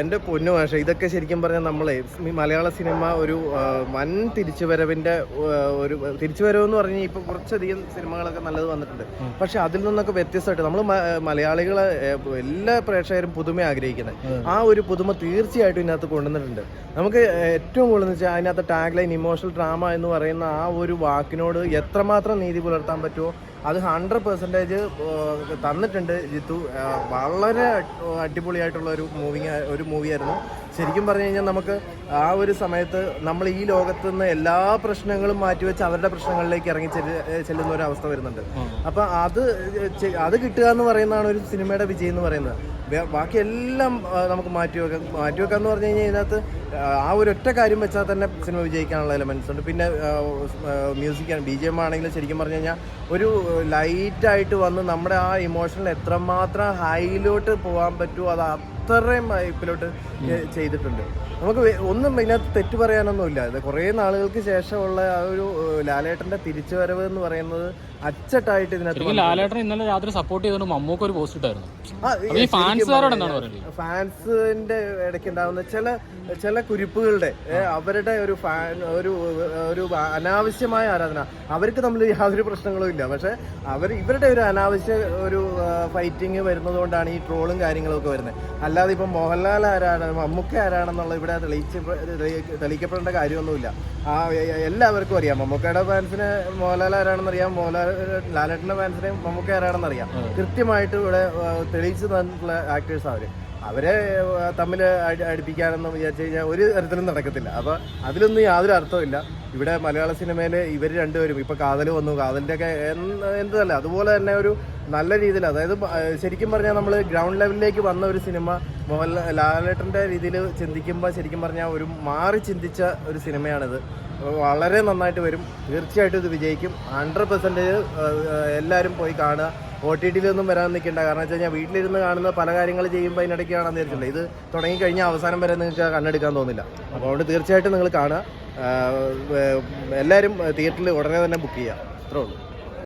എന്റെ പൊന്നു ഭാഷ ഇതൊക്കെ ശരിക്കും പറഞ്ഞാൽ നമ്മളെ മലയാള സിനിമ ഒരു വൻ തിരിച്ചുവരവിന്റെ ഒരു തിരിച്ചുവരവ് എന്ന് പറഞ്ഞാൽ ഇപ്പോൾ കുറച്ചധികം സിനിമകളൊക്കെ നല്ലത് വന്നിട്ടുണ്ട്. പക്ഷെ അതിൽ നിന്നൊക്കെ വ്യത്യസ്തമായിട്ട് നമ്മൾ മലയാളികളെ എല്ലാ പ്രേക്ഷകരും പുതുമ ആഗ്രഹിക്കുന്നത്. ആ ഒരു പുതുമ തീർച്ചയായിട്ടും ഇതിനകത്ത് കൊണ്ടുവന്നിട്ടുണ്ട്. നമുക്ക് ഏറ്റവും കൂടുതൽ എന്ന് വെച്ചാൽ അതിനകത്ത് ടാഗ് ലൈൻ ഇമോഷണൽ ഡ്രാമ എന്ന് പറയുന്ന ആ ഒരു വാക്കിനോട് എത്രമാത്രം നീതി പുലർത്താൻ പറ്റുമോ അത് ഹൺഡ്രഡ് പെർസെന്റേജ് തന്നിട്ടുണ്ട് ജിത്തു. വളരെ അടിപൊളിയായിട്ടുള്ള ഒരു മൂവിങ് ഒരു മൂവിയായിരുന്നു ശരിക്കും പറഞ്ഞു കഴിഞ്ഞാൽ നമുക്ക് ആ ഒരു സമയത്ത് നമ്മൾ ഈ ലോകത്ത് നിന്ന് എല്ലാ പ്രശ്നങ്ങളും മാറ്റിവെച്ച് അവരുടെ പ്രശ്നങ്ങളിലേക്ക് ഇറങ്ങി ചെല്ലുന്ന ഒരു അവസ്ഥ വരുന്നുണ്ട്. അപ്പം അത് അത് കിട്ടുക എന്ന് പറയുന്നതാണ് ഒരു സിനിമയുടെ വിജയം എന്ന് പറയുന്നത്. വേ- ബാക്കി എല്ലാം വെക്കാം മാറ്റി വെക്കാം മാറ്റിവെക്കാം എന്ന് പറഞ്ഞു കഴിഞ്ഞാൽ ഇതിനകത്ത് ആ ഒരു ഒറ്റ കാര്യം വെച്ചാൽ തന്നെ സിനിമ വിജയിക്കാനുള്ള എലമെൻസ് ഉണ്ട്. പിന്നെ മ്യൂസിക് ബി ജി എം ആണെങ്കിലും ശരിക്കും പറഞ്ഞു കഴിഞ്ഞാൽ ഒരു ലൈറ്റായിട്ട് വന്ന് നമ്മുടെ ആ ഇമോഷണൽ എത്രമാത്രം ഹൈയിലോട്ട് പോകാൻ പറ്റുമോ അത് അത്രയും ഹൈപ്പിലോട്ട് ചെയ്തിട്ടുണ്ട്. നമുക്ക് ഒന്നും ഇതിനകത്ത് തെറ്റ് പറയാനൊന്നുമില്ല. ഇത് കുറേ നാളുകൾക്ക് ശേഷമുള്ള ആ ഒരു ലാലേട്ടന്റെ തിരിച്ചുവരവ് എന്ന് പറയുന്നത് അച്ചട്ടായിട്ട് ഇതിനകത്ത് ലാലേട്ടൻ ഇന്നലെ രാത്രി സപ്പോർട്ട് ചെയ്തുകൊണ്ട് മമ്മൂക്ക് ഒരു പോസ്റ്റ് ഇട്ടായിരുന്നു. ഫാൻസുകാരോട് എന്താണ് പറയുന്നത് ഫാൻസിന്റെ ഇടയ്ക്ക് ഉണ്ടാവുന്ന ചില ചില കുരിപ്പുകളുടെ അവരുടെ ഒരു ഫാൻ ഒരു ഒരു അനാവശ്യമായ ആരാധന. അവർക്ക് തമ്മിൽ യാതൊരു പ്രശ്നങ്ങളും ഇല്ല. പക്ഷെ അവർ ഇവരുടെ ഒരു അനാവശ്യ ഒരു ഫൈറ്റിംഗ് വരുന്നത് കൊണ്ടാണ് ഈ ട്രോളും കാര്യങ്ങളും ഒക്കെ വരുന്നത്. അല്ലാതെ ഇപ്പം മോഹൻലാൽ ആരാണ് മമ്മൂക്ക ആരാണെന്നുള്ള ഇവിടെ തെളിയിച്ച് തെളി- തെളിയിക്കപ്പെടേണ്ട കാര്യമൊന്നുമില്ല. ആ എല്ലാവർക്കും അറിയാം. മമ്മൂക്കയുടെ ഫാൻസിന് മോഹൻലാൽ ആരാണെന്ന് അറിയാം മോഹൻലാൽ ലാലേട്ടന്റെ ഫാൻസിനെ മമ്മൂക്ക ആരാണെന്ന് അറിയാം കൃത്യമായിട്ട് ഇവിടെ തെളിയിച്ച് തന്നിട്ടുള്ള ആക്ടേഴ്സ് അവർ. അവരെ തമ്മിൽ അടുപ്പിക്കാനെന്ന് വിചാരിച്ചു കഴിഞ്ഞാൽ ഒരു തരത്തിലും നടക്കത്തില്ല. അപ്പൊ അതിലൊന്നും യാതൊരു അർത്ഥമില്ല ഇവിടെ മലയാള സിനിമയിൽ ഇവർ രണ്ടുപേരും ഇപ്പം കാതൽ വന്നു കാതലിന്റെ ഒക്കെ എന്തല്ല അതുപോലെ തന്നെ ഒരു നല്ല രീതിയിൽ അതായത് ശരിക്കും പറഞ്ഞാൽ നമ്മൾ ഗ്രൗണ്ട് ലെവലിലേക്ക് വന്ന ഒരു സിനിമ മോഹൻലാൽ ലാലേട്ടന്റെ രീതിയിൽ ചിന്തിക്കുമ്പോൾ ശരിക്കും പറഞ്ഞാൽ ഒരു മാറി ചിന്തിച്ച ഒരു സിനിമയാണിത്. വളരെ നന്നായിട്ട് വരും. തീർച്ചയായിട്ടും ഇത് വിജയിക്കും. ഹൺഡ്രഡ് പെർസെന്റേജ് എല്ലാവരും പോയി കാണുക. ഒ ടി ടിയിലൊന്നും വരാൻ നിൽക്കേണ്ട. കാരണം വെച്ച് കഴിഞ്ഞാൽ വീട്ടിലിരുന്ന് കാണുന്ന പല കാര്യങ്ങൾ ചെയ്യുമ്പോൾ അതിനിടയ്ക്ക് കാണാൻ തീർച്ചയില്ല ഇത് തുടങ്ങിക്കഴിഞ്ഞാൽ അവസാനം വരെ നിങ്ങൾക്ക് കണ്ണെടുക്കാൻ തോന്നില്ല. അപ്പോൾ അതുകൊണ്ട് തീർച്ചയായിട്ടും നിങ്ങൾ കാണുക. എല്ലാവരും തിയേറ്ററിൽ ഉടനെ തന്നെ ബുക്ക് ചെയ്യുക. അത്രേ ഉള്ളൂ.